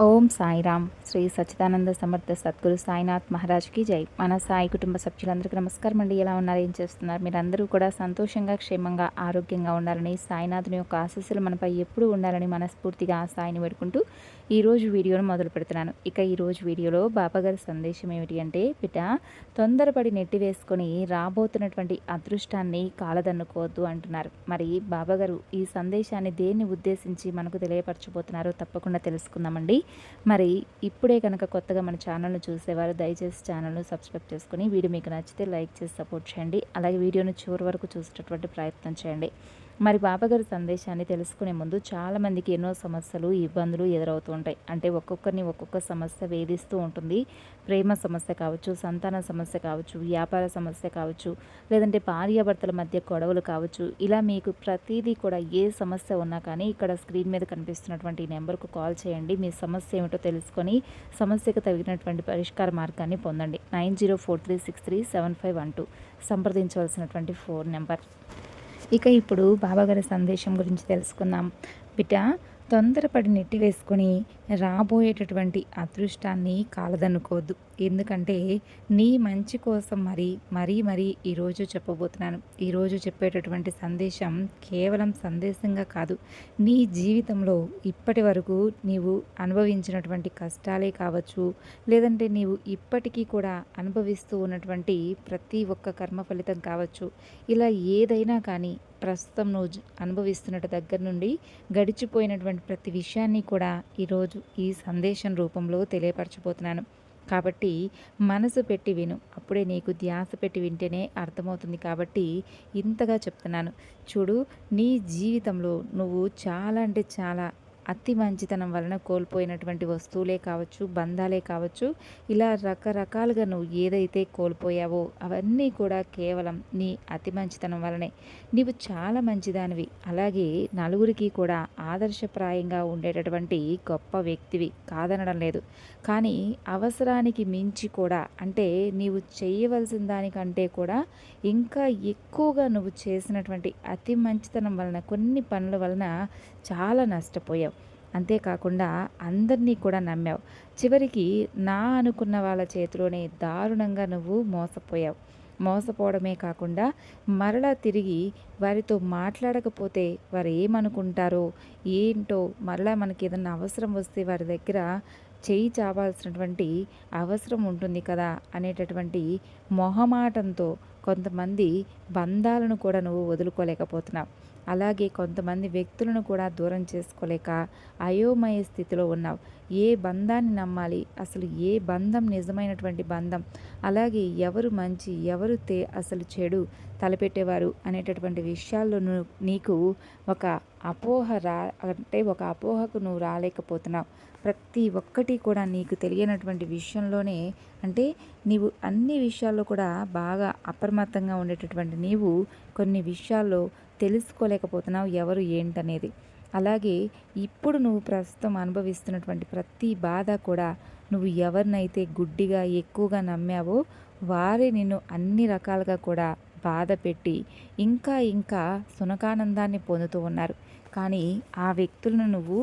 ఓం సాయిరామ్. శ్రీ సచ్చిదానంద సమర్థ సద్గురు సాయినాథ్ మహారాజ్కి జై. మన సాయి కుటుంబ సభ్యులందరికీ నమస్కారం అండి. ఎలా ఉన్నారు? ఏం చేస్తున్నారు? మీరందరూ కూడా సంతోషంగా క్షేమంగా ఆరోగ్యంగా ఉండాలని సాయినాథుని యొక్క ఆశస్సులు మనపై ఎప్పుడూ ఉండాలని మనస్ఫూర్తిగా ఆ సాయిని పెడుకుంటూ ఈరోజు వీడియోను మొదలు పెడుతున్నాను. ఇక ఈరోజు వీడియోలో బాబాగారి సందేశం ఏమిటి అంటే బిడ్డ తొందరపడి నెట్టి వేసుకొని రాబోతున్నటువంటి అదృష్టాన్ని కాలదన్నుకోవద్దు అంటున్నారు. మరి బాబాగారు ఈ సందేశాన్ని దేన్ని ఉద్దేశించి మనకు తెలియపరచబోతున్నారో తప్పకుండా తెలుసుకుందామండి. మరి ఇప్పుడే కనుక కొత్తగా మన ఛానల్ను చూసేవారు దయచేసి ఛానల్ను సబ్స్క్రైబ్ చేసుకుని వీడియో మీకు నచ్చితే లైక్ చేసి సపోర్ట్ చేయండి. అలాగే వీడియోను చివరి వరకు చూసేటటువంటి ప్రయత్నం చేయండి. మరి బాబాగారి సందేశాన్ని తెలుసుకునే ముందు చాలామందికి ఎన్నో సమస్యలు ఇబ్బందులు ఎదురవుతూ ఉంటాయి అంటే ఒక్కొక్కరిని ఒక్కొక్క సమస్య వేధిస్తూ ఉంటుంది. ప్రేమ సమస్య కావచ్చు సంతాన సమస్య కావచ్చు వ్యాపార సమస్య కావచ్చు లేదంటే భార్యాభర్తల మధ్య గొడవలు కావచ్చు. ఇలా మీకు ప్రతిదీ కూడా ఏ సమస్య ఉన్నా కానీ ఇక్కడ స్క్రీన్ మీద కనిపిస్తున్నటువంటి నెంబర్కు కాల్ చేయండి. మీ సమస్య ఏమిటో తెలుసుకొని సమస్యకు తగినటువంటి పరిష్కార మార్గాన్ని పొందండి. Nine zero four three six three seven five one two. సంప్రదించవలసినటువంటి phone number. ఇక ఇప్పుడు బాబాగారి సందేశం గురించి తెలుసుకుందాం. బిడ్డ తొందరపడి నెట్టి వేసుకొని రాబోయేటటువంటి అదృష్టాన్ని కాలదనుకోవద్దు ఎందుకంటే నీ మంచి కోసం మరి మరీ మరీ ఈరోజు చెప్పబోతున్నాను. ఈరోజు చెప్పేటటువంటి సందేశం కేవలం సందేశంగా కాదు. నీ జీవితంలో ఇప్పటి వరకు నీవు అనుభవించినటువంటి కష్టాలే కావచ్చు లేదంటే నీవు ఇప్పటికీ కూడా అనుభవిస్తూ ఉన్నటువంటి ప్రతి ఒక్క కర్మ ఫలితం కావచ్చు. ఇలా ఏదైనా కానీ ప్రస్తుతం నువ్వు అనుభవిస్తున్నట్టు దగ్గర నుండి గడిచిపోయినటువంటి ప్రతి విషయాన్ని కూడా ఈరోజు ఈ సందేశం రూపంలో తెలియపరచబోతున్నాను. కాబట్టి మనసు పెట్టి విను. అప్పుడే నీకు ధ్యాస పెట్టి వింటేనే అర్థమవుతుంది. కాబట్టి ఇంతగా చెప్తున్నాను. చూడు నీ జీవితంలో నువ్వు చాలా అంటే చాలా అతి మంచితనం వలన కోల్పోయినటువంటి వస్తువులే కావచ్చు బంధాలే కావచ్చు ఇలా రకరకాలుగా నువ్వు ఏదైతే కోల్పోయావో అవన్నీ కూడా కేవలం నీ అతి మంచితనం వలనే. నీవు చాలా మంచిదానివి. అలాగే నలుగురికి కూడా ఆదర్శప్రాయంగా ఉండేటటువంటి గొప్ప వ్యక్తివి కాదనడం లేదు. కానీ అవసరానికి మించి కూడా అంటే నీవు చేయవలసిన దానికంటే కూడా ఇంకా ఎక్కువగా నువ్వు చేసినటువంటి అతి మంచితనం వలన కొన్ని పనుల వలన చాలా నష్టపోయావు. అంతేకాకుండా అందరినీ కూడా నమ్మావు. చివరికి నా అనుకున్న వాళ్ళ చేతిలోనే దారుణంగా నువ్వు మోసపోయావు. మోసపోవడమే కాకుండా మరలా తిరిగి వారితో మాట్లాడకపోతే వారు ఏమనుకుంటారో ఏంటో మరలా మనకి ఏదన్నా అవసరం వస్తే వారి దగ్గర చేయి చావాల్సినటువంటి అవసరం ఉంటుంది కదా అనేటటువంటి మొహమాటంతో కొంతమంది బంధాలను కూడా నువ్వు వదులుకోలేకపోతున్నావు. అలాగే కొంతమంది వ్యక్తులను కూడా దూరం చేసుకోలేక అయోమయ స్థితిలో ఉన్నావు. ఏ బంధాన్ని నమ్మాలి? అసలు ఏ బంధం నిజమైనటువంటి బంధం? అలాగే ఎవరు మంచి ఎవరు తే అసలు చెడు తలపెట్టేవారు అనేటటువంటి విషయాల్లో నీకు ఒక అపోహ రా అంటే ఒక అపోహకు నువ్వు రాలేకపోతున్నావు. ప్రతి ఒక్కటి కూడా నీకు తెలియనటువంటి విషయంలోనే అంటే నీవు అన్ని విషయాల్లో కూడా బాగా అప్రమత్తంగా ఉండేటటువంటి నీవు కొన్ని విషయాల్లో తెలుసుకోలేకపోతున్నావు ఎవరు ఏంటనేది. అలాగే ఇప్పుడు నువ్వు ప్రస్తుతం అనుభవిస్తున్నటువంటి ప్రతి బాధ కూడా నువ్వు ఎవరినైతే గుడ్డిగా ఎక్కువగా నమ్మావో వారే నిన్ను అన్ని రకాలుగా కూడా బాధ పెట్టి ఇంకా ఇంకా సునకానందాన్ని పొందుతూ ఉన్నారు. కానీ ఆ వ్యక్తులను నువ్వు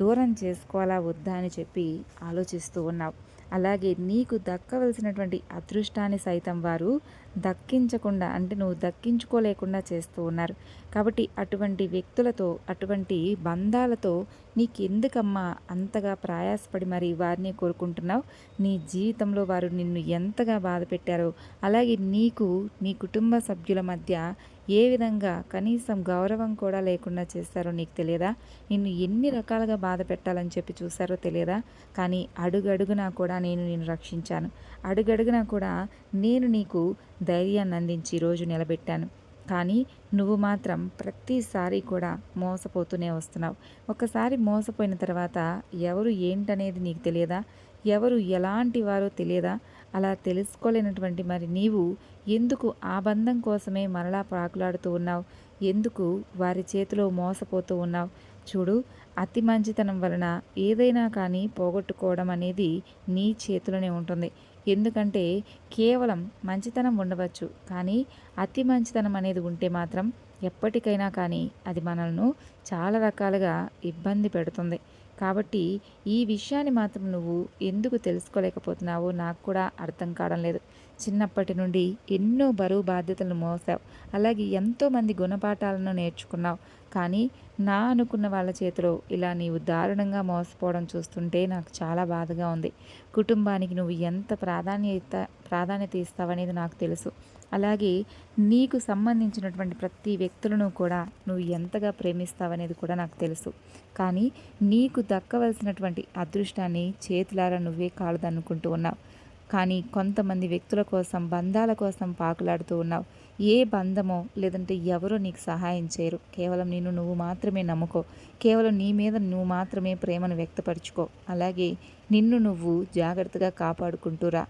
దూరం చేసుకోవాలా వద్దా అని చెప్పి ఆలోచిస్తూ ఉన్నావు. అలాగే నీకు దక్కవలసినటువంటి అదృష్టాన్ని సైతం వారు దక్కించకుండా అంటే నువ్వు దక్కించుకోలేకుండా చేస్తూ ఉన్నారు. కాబట్టి అటువంటి వ్యక్తులతో అటువంటి బంధాలతో నీకెందుకమ్మా అంతగా ప్రయాసపడి మరి వారిని కోరుకుంటున్నావు? నీ జీవితంలో వారు నిన్ను ఎంతగా బాధ పెట్టారో అలాగే నీకు నీ కుటుంబ సభ్యుల మధ్య ఏ విధంగా కనీసం గౌరవం కూడా లేకుండా చేస్తారో నీకు తెలియదా? నిన్ను ఎన్ని రకాలుగా బాధ పెట్టాలని చెప్పి చూసారో తెలియదా? కానీ అడుగడుగునా కూడా నేను నిన్ను రక్షించాను. అడుగడుగునా కూడా నేను నీకు ధైర్యాన్ని అందించి రోజు నిలబెట్టాను. కానీ నువ్వు మాత్రం ప్రతిసారి కూడా మోసపోతూనే వస్తున్నావు. ఒకసారి మోసపోయిన తర్వాత ఎవరు ఏంటనేది నీకు తెలియదా? ఎవరు ఎలాంటి వారో తెలియదా? అలా తెలుసుకోలేనటువంటి మరి నీవు ఎందుకు ఆ బంధం కోసమే మరలా ప్రాకులాడుతూ ఉన్నావు? ఎందుకు వారి చేతిలో మోసపోతూ ఉన్నావు? చూడు అతి మంచితనం వలన ఏదైనా కానీ పోగొట్టుకోవడం అనేది నీ చేతిలోనే ఉంటుంది. ఎందుకంటే కేవలం మంచితనం ఉండవచ్చు కానీ అతి మంచితనం అనేది ఉంటే మాత్రం ఎప్పటికైనా కానీ అది మనల్ని చాలా రకాలుగా ఇబ్బంది పెడుతుంది. కాబట్టి ఈ విషయాన్ని మాత్రం నువ్వు ఎందుకు తెలుసుకోలేకపోతున్నావో నాకు కూడా అర్థం కావడం లేదు. చిన్నప్పటి నుండి ఎన్నో బరువు బాధ్యతలను మోసావు. అలాగే ఎంతోమంది గుణపాఠాలను నేర్చుకున్నావు. కానీ నా అనుకున్న వాళ్ళ చేతిలో ఇలా నీవు దారుణంగా మోసపోవడం చూస్తుంటే నాకు చాలా బాధగా ఉంది. కుటుంబానికి నువ్వు ఎంత ప్రాధాన్యత ప్రాధాన్యత ఇస్తావనేది నాకు తెలుసు. అలాగే నీకు సంబంధించినటువంటి ప్రతి వ్యక్తులను కూడా నువ్వు ఎంతగా ప్రేమిస్తావనేది కూడా నాకు తెలుసు. కానీ నీకు దక్కవలసినటువంటి అదృష్టాన్ని చేతులారా నువ్వే కాలదనుకుంటూ ఉన్నావు. కానీ కొంతమంది వ్యక్తుల కోసం బంధాల కోసం పాకులాడుతూ ఉన్నావు. ఏ బంధమో లేదంటే ఎవరో నీకు సహాయం చేయరు. కేవలం నిన్ను నువ్వు మాత్రమే నమ్ముకో. కేవలం నీ మీద నువ్వు మాత్రమే ప్రేమను వ్యక్తపరచుకో. అలాగే నిన్ను నువ్వు జాగ్రత్తగా కాపాడుకుంటూరా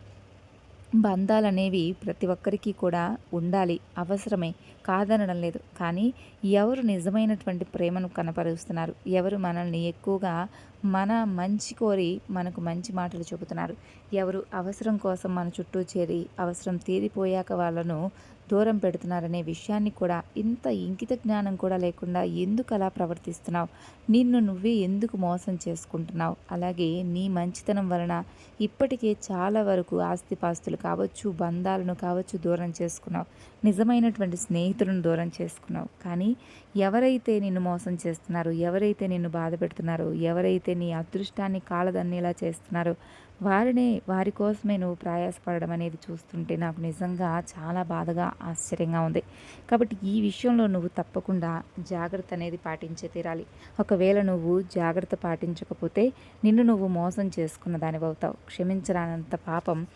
బంధాలనేవి ప్రతి ఒక్కరికి కూడా ఉండాలి. అవసరమే. కాదనడం లేదు. కానీ ఎవరు నిజమైనటువంటి ప్రేమను కనపరుస్తున్నారు? ఎవరు మనల్ని ఎక్కువగా మన మంచి కోరి మనకు మంచి మాటలు చెబుతున్నారు. ఎవరు అవసరం కోసం మన చుట్టూ చేరి అవసరం తీరిపోయాక వాళ్ళను దూరం పెడుతున్నారనే విషయాన్ని కూడా ఇంత ఇంకిత జ్ఞానం కూడా లేకుండా ఎందుకు అలా ప్రవర్తిస్తున్నావు? నిన్ను నువ్వే ఎందుకు మోసం చేసుకుంటున్నావు? అలాగే నీ మంచితనం వలన ఇప్పటికే చాలా వరకు ఆస్తిపాస్తులు కావచ్చు బంధాలను కావచ్చు దూరం చేసుకున్నావు. నిజమైనటువంటి స్నేహితులను దూరం చేసుకున్నావు. కానీ ఎవరైతే నిన్ను మోసం చేస్తున్నారో ఎవరైతే నిన్ను బాధ పెడుతున్నారో ఎవరైతే నీ అదృష్టాన్ని కాలదన్నేలా చేస్తున్నారో వారినే వారి కోసమే నువ్వు ప్రయాసపడడం అనేది చూస్తుంటే నాకు నిజంగా చాలా బాధగా ఆశ్చర్యంగా ఉంది. కాబట్టి ఈ విషయంలో నువ్వు తప్పకుండా జాగ్రత్త అనేది పాటించే తీరాలి. ఒకవేళ నువ్వు జాగ్రత్త పాటించకపోతే నిన్ను నువ్వు మోసం చేసుకున్న దానివవుతావు క్షమించరానంత పాపం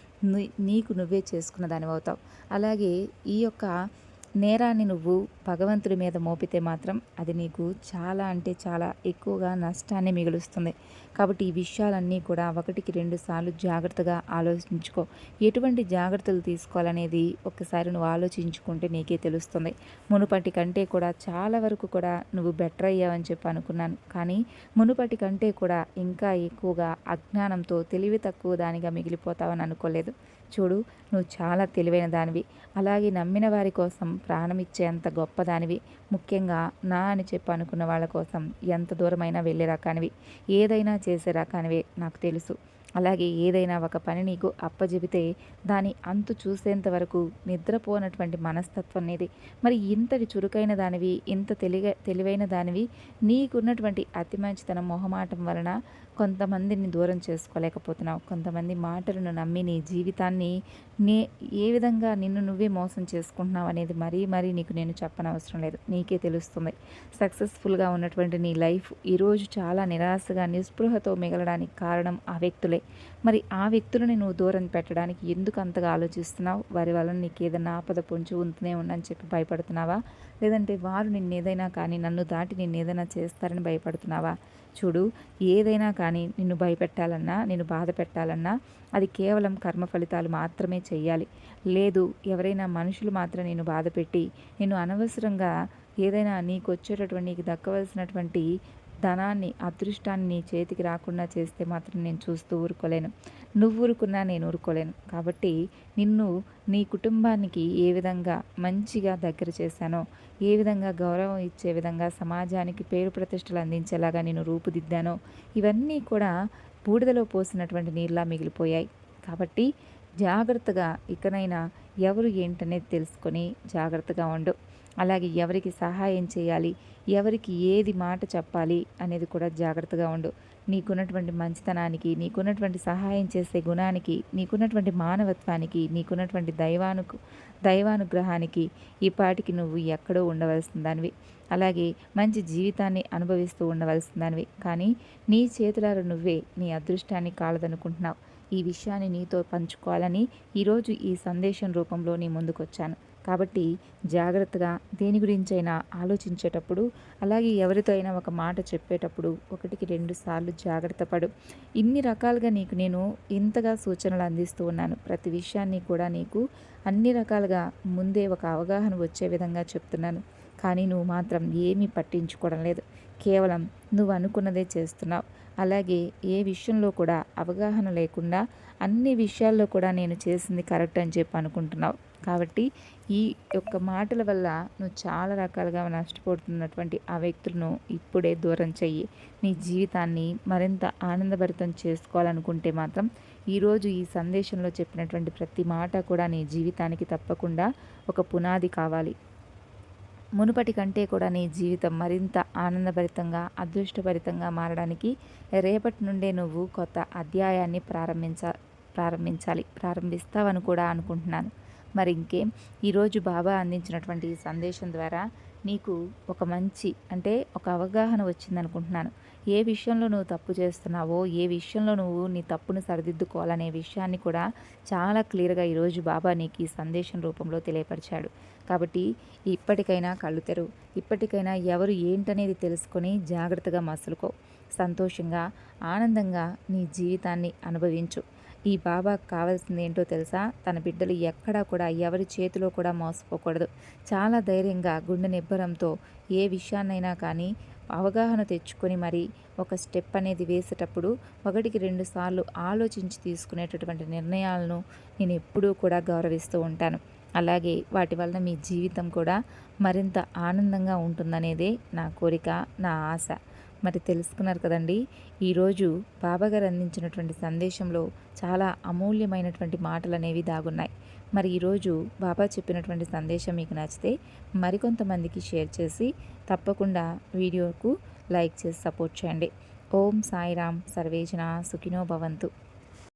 నీకు నువ్వే చేసుకున్న దానివవుతావు అలాగే ఈ యొక్క నేరాన్ని నువ్వు భగవంతుడి మీద మోపితే మాత్రం అది నీకు చాలా అంటే చాలా ఎక్కువగా నష్టాన్ని మిగులుస్తుంది. కాబట్టి ఈ విషయాలన్నీ కూడా ఒకటికి రెండు సార్లు జాగ్రత్తగా ఆలోచించుకో. ఎటువంటి జాగ్రత్తలు తీసుకోవాలనేది ఒక్కసారి నువ్వు ఆలోచించుకుంటే నీకే తెలుస్తుంది. మునుపటి కంటే కూడా చాలా వరకు కూడా నువ్వు బెటర్ అయ్యావని చెప్పి అనుకున్నాను. కానీ మునుపటి కంటే కూడా ఇంకా ఎక్కువగా అజ్ఞానంతో తెలివి తక్కువ దానిగా మిగిలిపోతావని అనుకోలేదు. చూడు నువ్వు చాలా తెలివైన దానివి. అలాగే నమ్మిన వారి కోసం ప్రాణం ఇచ్చేంత గొప్పదానివి ముఖ్యంగా నా అని చెప్పి అనుకున్న వాళ్ళ కోసం ఎంత దూరమైనా వెళ్ళే రకానివి. ఏదైనా చేసే రకానివే నాకు తెలుసు. అలాగే ఏదైనా ఒక పని నీకు అప్పజెబితే దాని అంతు చూసేంత వరకు నిద్రపోనటువంటి మనస్తత్వం అనేది మరి ఇంతటి చురుకైన దానివి ఇంత తెలివ తెలివైన దానివి నీకున్నటువంటి అతి మంచితనం మొహమాటం వలన కొంతమందిని దూరం చేసుకోలేకపోతున్నావు. కొంతమంది మాటలను నమ్మి నీ జీవితాన్ని నే ఏ విధంగా నిన్ను నువ్వే మోసం చేసుకుంటున్నావు అనేది మరీ మరీ నీకు నేను చెప్పనవసరం లేదు. నీకే తెలుస్తుంది. సక్సెస్ఫుల్గా ఉన్నటువంటి నీ లైఫ్ ఈరోజు చాలా నిరాశగా నిస్పృహతో మిగలడానికి కారణం ఆ వ్యక్తులే. మరి ఆ వ్యక్తులని నువ్వు దూరం పెట్టడానికి ఎందుకు అంతగా ఆలోచిస్తున్నావు? వారి వలన నీకు ఏదైనా ఆపద పొంచి ఉంటూనే ఉందని చెప్పి భయపడుతున్నావా? లేదంటే వారు నిన్ను ఏదైనా కానీ నన్ను దాటి నిన్నేదైనా చేస్తారని భయపడుతున్నావా? చూడు ఏదైనా కానీ నిన్ను భయపెట్టాలన్నా నిన్ను బాధ పెట్టాలన్నా అది కేవలం కర్మ ఫలితాలు మాత్రమే చెయ్యాలి. లేదు ఎవరైనా మనుషులు మాత్రం నేను బాధ పెట్టి నేను అనవసరంగా ఏదైనా నీకు వచ్చేటటువంటి నీకు దక్కవలసినటువంటి ధనాన్ని అదృష్టాన్ని నీ చేతికి రాకుండా చేస్తే మాత్రం నేను చూస్తూ ఊరుకోలేను. నువ్వు ఊరుకున్నా నేను ఊరుకోలేను. కాబట్టి నిన్ను నీ కుటుంబానికి ఏ విధంగా మంచిగా దగ్గర చేశానో ఏ విధంగా గౌరవం ఇచ్చే విధంగా సమాజానికి పేరు ప్రతిష్టలు అందించేలాగా నేను రూపుదిద్దానో ఇవన్నీ కూడా బూడిదలో పోసినటువంటి నీళ్ళ మిగిలిపోయాయి. కాబట్టి జాగ్రత్తగా ఇకనైనా ఎవరు ఏంటనేది తెలుసుకొని జాగ్రత్తగా ఉండు. అలాగే ఎవరికి సహాయం చేయాలి ఎవరికి ఏది మాట చెప్పాలి అనేది కూడా జాగ్రత్తగా ఉండు. నీకున్నటువంటి మంచితనానికి నీకున్నటువంటి సహాయం చేసే గుణానికి నీకున్నటువంటి మానవత్వానికి నీకున్నటువంటి దైవానుకు దైవానుగ్రహానికి ఈ పాటికి నువ్వు ఎక్కడో ఉండవలసిన దానివి అలాగే మంచి జీవితాన్ని అనుభవిస్తూ ఉండవలసిన దానివి కానీ నీ చేతులారు నువ్వే నీ అదృష్టాన్ని కాలదనుకుంటున్నావు. ఈ విషయాన్ని నీతో పంచుకోవాలని ఈరోజు ఈ సందేశం రూపంలో నీ ముందుకొచ్చాను. కాబట్టి జాగ్రత్తగా దేని గురించైనా ఆలోచించేటప్పుడు అలాగే ఎవరితో అయినా ఒక మాట చెప్పేటప్పుడు ఒకటికి రెండు సార్లు జాగ్రత్త పడు. ఇన్ని రకాలుగా నీకు నేను ఇంతగా సూచనలు అందిస్తూ ఉన్నాను. ప్రతి విషయాన్ని కూడా నీకు అన్ని రకాలుగా ముందే ఒక అవగాహన వచ్చే విధంగా చెప్తున్నాను. కానీ నువ్వు మాత్రం ఏమీ పట్టించుకోవడం లేదు. కేవలం నువ్వు అనుకున్నదే చేస్తున్నావు. అలాగే ఏ విషయంలో కూడా అవగాహన లేకుండా అన్ని విషయాల్లో కూడా నేను చేసింది కరెక్ట్ అని చెప్పి అనుకుంటున్నావు. కాబట్టి ఈ యొక్క మాటల వల్ల నువ్వు చాలా రకాలుగా నష్టపోతున్నటువంటి ఆ వ్యక్తులను ఇప్పుడే దూరం చెయ్యి. నీ జీవితాన్ని మరింత ఆనందభరితం చేసుకోవాలనుకుంటే మాత్రం ఈరోజు ఈ సందేశంలో చెప్పినటువంటి ప్రతి మాట కూడా నీ జీవితానికి తప్పకుండా ఒక పునాది కావాలి. మునుపటి కంటే కూడా నీ జీవితం మరింత ఆనందభరితంగా అదృష్టభరితంగా మారడానికి రేపటి నుండే నువ్వు కొత్త అధ్యాయాన్ని ప్రారంభించ ప్రారంభించాలి. ప్రారంభిస్తావని కూడా అనుకుంటున్నాను. మరి ఇంకేం? ఈరోజు బాబా అందించినటువంటి సందేశం ద్వారా నీకు ఒక మంచి అంటే ఒక అవగాహన వచ్చిందనుకుంటున్నాను. ఏ విషయంలో నువ్వు తప్పు చేస్తున్నావో ఏ విషయంలో నువ్వు నీ తప్పును సరిదిద్దుకోవాలనే విషయాన్ని కూడా చాలా క్లియర్గా ఈరోజు బాబా నీకు ఈ సందేశం రూపంలో తెలియపరిచాడు. కాబట్టి ఇప్పటికైనా కళ్ళు తెరువు ఇప్పటికైనా ఎవరు ఏంటనేది తెలుసుకొని జాగ్రత్తగా మసులుకో. సంతోషంగా ఆనందంగా నీ జీవితాన్ని అనుభవించు. ఈ బాబాకు కావాల్సింది ఏంటో తెలుసా? తన బిడ్డలు ఎక్కడా కూడా ఎవరి చేతిలో కూడా మోసపోకూడదు. చాలా ధైర్యంగా గుండె నిబ్బరంతో ఏ విషయాన్నైనా కానీ అవగాహన తెచ్చుకొని మరి ఒక స్టెప్ అనేది వేసేటప్పుడు ఒకటికి రెండు సార్లు ఆలోచించి తీసుకునేటటువంటి నిర్ణయాలను నేను ఎప్పుడూ కూడా గౌరవిస్తూ ఉంటాను. అలాగే వాటి వలన మీ జీవితం కూడా మరింత ఆనందంగా ఉంటుందనేదే నా కోరిక నా ఆశ. మరి తెలుసుకున్నారు కదండి ఈరోజు బాబాగారు అందించినటువంటి సందేశంలో చాలా అమూల్యమైనటువంటి మాటలు అనేవి దాగున్నాయి. మరి ఈరోజు బాబా చెప్పినటువంటి సందేశం మీకు నచ్చితే మరికొంతమందికి షేర్ చేసి తప్పకుండా వీడియోకు లైక్ చేసి సపోర్ట్ చేయండి. ఓం సాయిరామ్ సర్వేజన సుఖినో భవంతు.